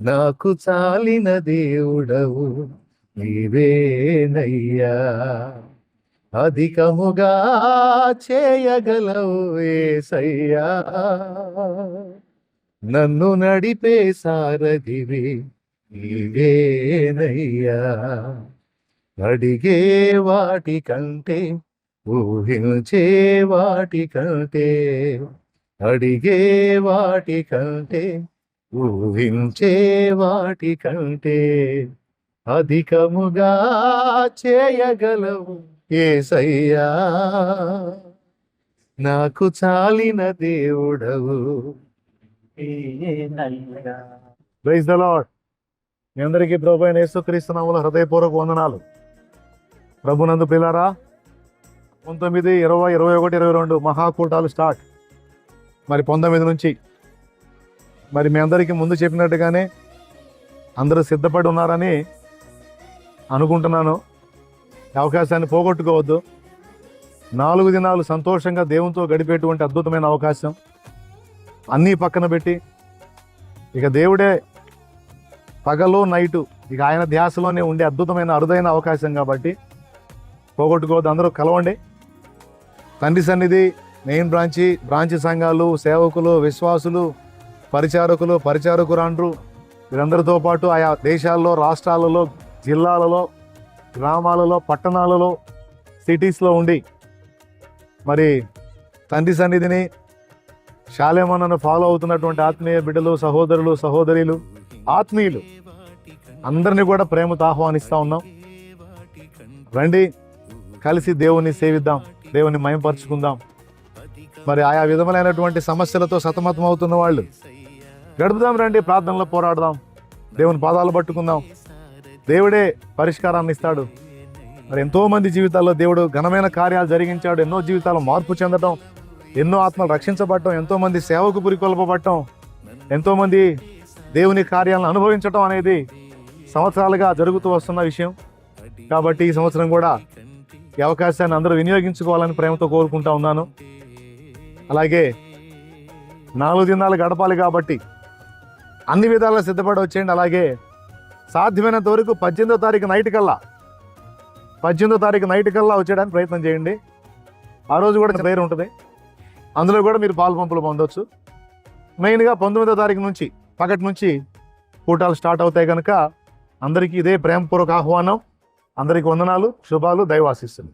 నాకు చాలిన దేవుడవు నీవేనయ్యా. అధికముగా చేయగలవు ఏసయ్యా. నన్ను నడిపే సారథివి నీవేనయ్యా. అడిగే వాటి కంటే ఊహించే వాటి కంటే అడిగే వాటి కంటే ఊహించే వాటి కంటే అధికముగా చేయగలవు ఏసయ్యా. నాకు చాలిన దేవుడవు. ప్రైజ్ ద మీ అందరికీ ప్రభు అయిన యేసుక్రీస్తునాముల హృదయపూర్వక వందనాలు. ప్రభునందు పిల్లారా పంతొమ్మిది ఇరవై ఇరవై ఒకటి ఇరవై రెండు మహాకూటాలు స్టార్ట్. మరి పంతొమ్మిది నుంచి మరి మీ అందరికీ ముందు చెప్పినట్టుగానే అందరూ సిద్ధపడి ఉన్నారని అనుకుంటున్నాను. ఈ అవకాశాన్ని పోగొట్టుకోవద్దు. నాలుగు దినాలు సంతోషంగా దేవునితో గడిపేటువంటి అద్భుతమైన అవకాశం. అన్నీ పక్కన పెట్టి ఇక దేవుడే పగలు నైటు ఇక ఆయన ధ్యాసలోనే ఉండే అద్భుతమైన అరుదైన అవకాశం కాబట్టి పోగొట్టుకోవద్దు. అందరూ కలవండి. తండ్రి సన్నిధి మెయిన్ బ్రాంచి బ్రాంచి సంఘాలు సేవకులు విశ్వాసులు పరిచారకులు పరిచారకురాండ్రు. వీరందరితో పాటు ఆయా దేశాల్లో రాష్ట్రాలలో జిల్లాలలో గ్రామాలలో పట్టణాలలో సిటీస్లో ఉండి మరి తండ్రి సన్నిధిని శాలేమన్నను ఫాలో అవుతున్నటువంటి ఆత్మీయ బిడ్డలు సహోదరులు సహోదరులు ఆత్మీయులు అందరినీ కూడా ప్రేమతో ఆహ్వానిస్తూ ఉన్నాం. రండి కలిసి దేవుని సేవిద్దాం దేవుని మయంపరుచుకుందాం మరి ఆయా విధములైనటువంటి సమస్యలతో సతమతం అవుతున్న వాళ్ళు గడుపుదాం రండి ప్రార్థనలో పోరాడదాం. దేవుని పాదాలు పట్టుకుందాం. దేవుడే పరిష్కారాన్ని ఇస్తాడు. మరి ఎంతోమంది జీవితాల్లో దేవుడు ఘనమైన కార్యాలు జరిగించాడు. ఎన్నో జీవితాలు మార్పు చెందడం ఎన్నో ఆత్మలు రక్షించబడటం ఎంతోమంది సేవకు పురికొల్పబడటం ఎంతోమంది దేవుని కార్యాలను అనుభవించటం అనేది సంవత్సరాలుగా జరుగుతూ వస్తున్న విషయం. కాబట్టి ఈ సంవత్సరం కూడా ఈ అవకాశాన్ని అందరూ వినియోగించుకోవాలని ప్రేమతో కోరుకుంటా ఉన్నాను. అలాగే నాలుగు దినాలు గడపాలి కాబట్టి అన్ని విధాలా సిద్ధపడి వచ్చేయండి. అలాగే సాధ్యమైనంత వరకు పద్దెనిమిదో తారీఖు నైట్ కల్లా పద్దెనిమిదో తారీఖు నైట్ కల్లా వచ్చేయడానికి ప్రయత్నం చేయండి. ఆ రోజు కూడా ప్రేయర్ ఉంటుంది. అందులో కూడా మీరు పాలు పంపులు పొందవచ్చు మెయిన్గా పంతొమ్మిదో తారీఖు నుంచి పగటి నుంచి కూటాలు స్టార్ట్ అవుతాయి కనుక అందరికీ ఇదే ప్రేమపూర్వక ఆహ్వానం. అందరికీ వందనాలు శుభాలు దైవాశిస్తుంది